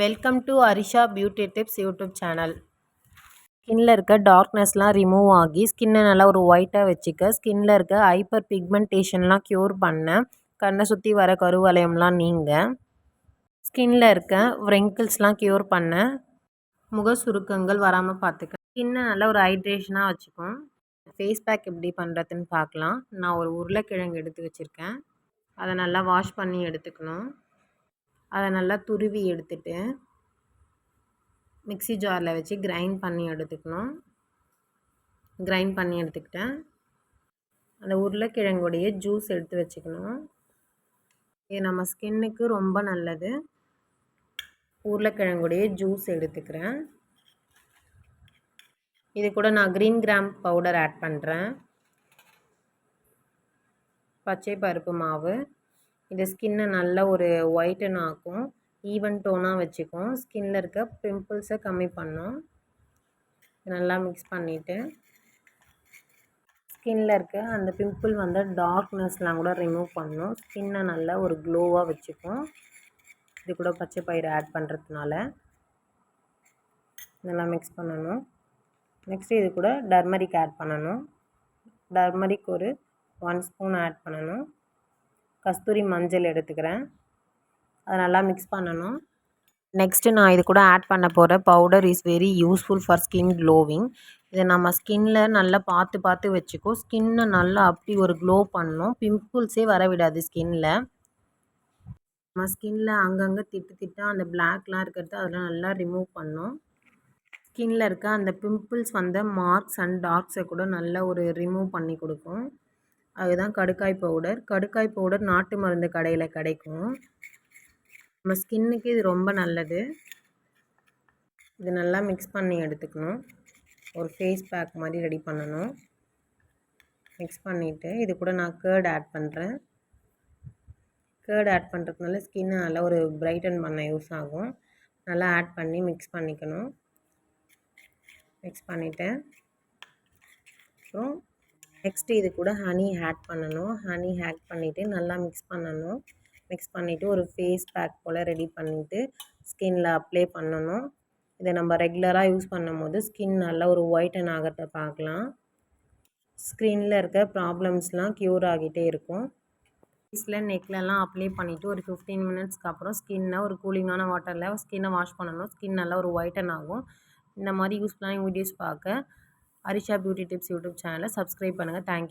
Welcome to Arisha beauty tips YouTube channel ஸ்கின்னில் இருக்க டார்க்னஸ்லாம் remove ஆகி ஸ்கின்னை நல்லா ஒரு ஒயிட்டாக வச்சுக்க ஸ்கின்னில் இருக்க ஹைப்பர் பிக்மெண்டேஷன்லாம் க்யூர் பண்ண கண்ணை சுற்றி வர கருவலயம்லாம் நீங்க. ஸ்கின்னில் இருக்க wrinkles-லாம் க்யூர் பண்ண முக சுருக்கங்கள் வராமல் பார்த்துக்க ஸ்கின்னை நல்லா ஒரு ஹைட்ரேஷனாக வச்சுக்கும். ஃபேஸ் பேக் எப்படி பண்ணுறதுன்னு பார்க்கலாம் நான் ஒரு உருளைக்கிழங்கு எடுத்து வச்சுருக்கேன். அதை நல்லா வாஷ் பண்ணி எடுத்துக்கணும். அதை நல்லா துருவி எடுத்துட்டு மிக்ஸி ஜாரில் வச்சு கிரைண்ட் பண்ணி எடுத்துக்கணும். கிரைண்ட் பண்ணி எடுத்துக்கிட்டேன். அந்த உருளைக்கிழங்குடைய ஜூஸ் எடுத்து வச்சுக்கணும். இது நம்ம ஸ்கின்னுக்கு ரொம்ப நல்லது. உருளைக்கிழங்குடைய ஜூஸ் எடுத்துக்கிறேன். இது கூட நான் க்ரீன் கிராம் பவுடர் ஆட் பண்ணுறேன் பச்சை பருப்பு மாவு. இது ஸ்கின்னை நல்ல ஒரு ஒயிட்டன் ஆக்கும். ஈவன் டோனாக வச்சுக்கும். ஸ்கின்னில் இருக்க பிம்பிள்ஸை கம்மி பண்ணும். நல்லா மிக்ஸ் பண்ணிவிட்டு ஸ்கின்னில் இருக்க அந்த பிம்பிள் வந்து டார்க்னஸ்லாம் கூட ரிமூவ் பண்ணும். ஸ்கின்னை நல்லா ஒரு க்ளோவாக வச்சுக்கும். இது கூட பச்சை பயிறு ஆட் பண்ணுறதுனால நல்லா மிக்ஸ் பண்ணணும். நெக்ஸ்ட்டு இது கூட டர்மரிக் ஆட் பண்ணணும். டர்மரிக் ஒரு ஒன் ஸ்பூன் ஆட் பண்ணணும். கஸ்தூரி மஞ்சள் எடுத்துக்கிறேன். அதை நல்லா மிக்ஸ் பண்ணணும். நெக்ஸ்ட்டு நான் இது கூட ஆட் பண்ண போகிற powder is very useful for skin glowing இதை நம்ம ஸ்கின்ல நல்லா பார்த்து பார்த்து வச்சுக்கோ. ஸ்கின்னை நல்லா அப்படி ஒரு க்ளோ பண்ணணும் பிம்பிள்ஸே வர விடாது ஸ்கின்ல நம்ம ஸ்கின்ல அங்கங்கே திட்டு திட்டாக அந்த பிளாக்லாம் இருக்கிறது அதெல்லாம் நல்லா ரிமூவ் பண்ணும். ஸ்கின்ல இருக்க அந்த பிம்பிள்ஸ் வந்த மார்க்ஸ் அண்ட் டார்க்ஸை கூட நல்லா ஒரு ரிமூவ் பண்ணி கொடுக்கும். அதுதான் கடுக்காய் பவுடர் கடுக்காய் பவுடர் நாட்டு மருந்து கடையில் கிடைக்கும். நம்ம ஸ்கின்னுக்கு இது ரொம்ப நல்லது. இது நல்லா மிக்ஸ் பண்ணி எடுத்துக்கணும். ஒரு ஃபேஸ் பேக் மாதிரி ரெடி பண்ணணும். மிக்ஸ் பண்ணிவிட்டு இது கூட நான் கேர்ட் ஆட் பண்ணுறேன் கேர்டு ஆட் பண்ணுறதுனால ஸ்கின்னு நல்லா ஒரு பிரைட்டன் பண்ண யூஸ் ஆகும். நல்லா ஆட் பண்ணி மிக்ஸ் பண்ணிக்கணும். மிக்ஸ் பண்ணிவிட்டேன் அப்புறம் நெக்ஸ்ட்டு இது கூட ஹனி ஆட் பண்ணணும். ஹனி ஆட் பண்ணிவிட்டு நல்லா மிக்ஸ் பண்ணணும். மிக்ஸ் பண்ணிவிட்டு ஒரு ஃபேஸ் பேக் போல் ரெடி பண்ணிவிட்டு ஸ்கின்னில் அப்ளை பண்ணணும். இதை நம்ம ரெகுலராக யூஸ் பண்ணும்போது ஸ்கின் நல்லா ஒரு ஒயிட்டன் ஆகிறத பார்க்கலாம். ஸ்கின்னில் இருக்க ப்ராப்ளம்ஸ்லாம் க்யூர் ஆகிட்டே இருக்கும். ஃபேஸில் நெக்லலாம் அப்ளை பண்ணிவிட்டு ஒரு ஃபிஃப்டீன் மினிட்ஸ்க்கு அப்புறம் ஸ்கின்னை ஒரு கூலிங்கான வாட்டரில் ஸ்கின்னை வாஷ் பண்ணணும். ஸ்கின் நல்லா ஒரு ஒயிட்டன் ஆகும். இந்த மாதிரி யூஸ்ஃபுல்லான வீடியோஸ் பார்க்க. அரிஷா பியூட்டி டிப்ஸ் யூடியூப் சேனலை சப்ஸ்கிரைப் பண்ணுங்கள் தேங்க்யூ